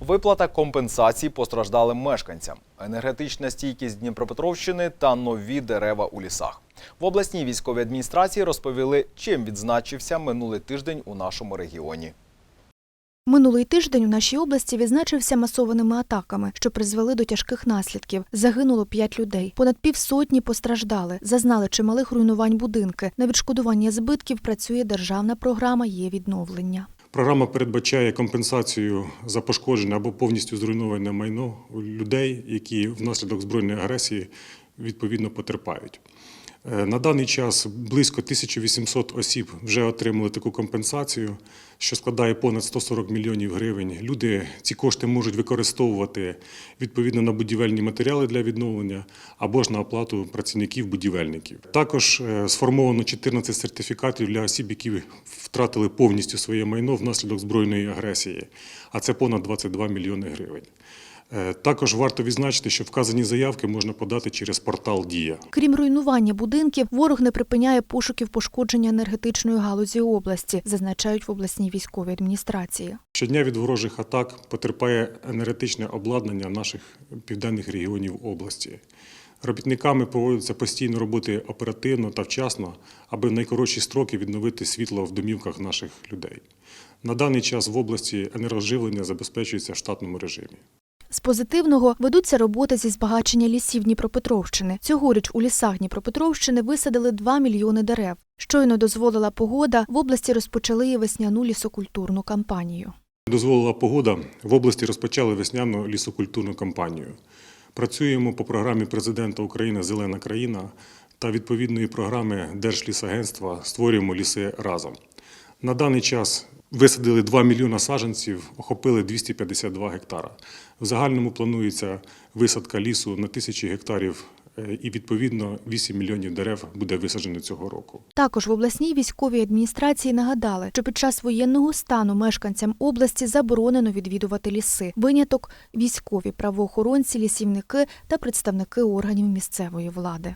Виплата компенсацій постраждалим мешканцям, енергетична стійкість Дніпропетровщини та нові дерева у лісах. В обласній військовій адміністрації розповіли, чим відзначився минулий тиждень у нашому регіоні. Минулий тиждень у нашій області відзначився масованими атаками, що призвели до тяжких наслідків. Загинуло п'ять людей. Понад півсотні постраждали, зазнали чималих руйнувань будинки. На відшкодування збитків працює державна програма «Є відновлення». Програма передбачає компенсацію за пошкоджене або повністю зруйноване майно людей, які внаслідок збройної агресії відповідно потерпають. Е, На даний час близько 1800 осіб вже отримали таку компенсацію, що складає понад 140 мільйонів гривень. Люди ці кошти можуть використовувати відповідно на будівельні матеріали для відновлення або ж на оплату працівників-будівельників. Також е, сформовано 14 сертифікатів для осіб, які втратили повністю своє майно внаслідок збройної агресії, а це понад 22 мільйони гривень. Е, Також варто відзначити, що вказані заявки можна подати через портал Дія. Крім руйнування будинків, ворог не припиняє пошуків пошкодження енергетичної галузі області, зазначають в обласній військовій адміністрації. Щодня від ворожих атак потерпає енергетичне обладнання наших південних регіонів області. Робітниками проводяться постійно роботи оперативно та вчасно, аби в найкоротші строки відновити світло в домівках наших людей. На даний час в області енергоживлення забезпечується в штатному режимі. З позитивного ведуться роботи зі збагачення лісів Дніпропетровщини. Цьогоріч у лісах Дніпропетровщини висадили 2 мільйони дерев. Щойно дозволила погода, в області розпочали весняну лісокультурну кампанію. Дозволила погода, в області розпочали весняну лісокультурну кампанію. Працюємо по програмі президента України Зелена країна та відповідної програми Держлісагентства Створюємо ліси разом. На даний час висадили 2 мільйона саджанців, охопили 252 гектара. В загальному планується висадка лісу на тисячі гектарів е, і відповідно 8 мільйонів дерев буде висаджено цього року. Також в обласній військовій адміністрації нагадали, що під час воєнного стану мешканцям області заборонено відвідувати ліси. Виняток військові правоохоронці, лісівники та представники органів місцевої влади.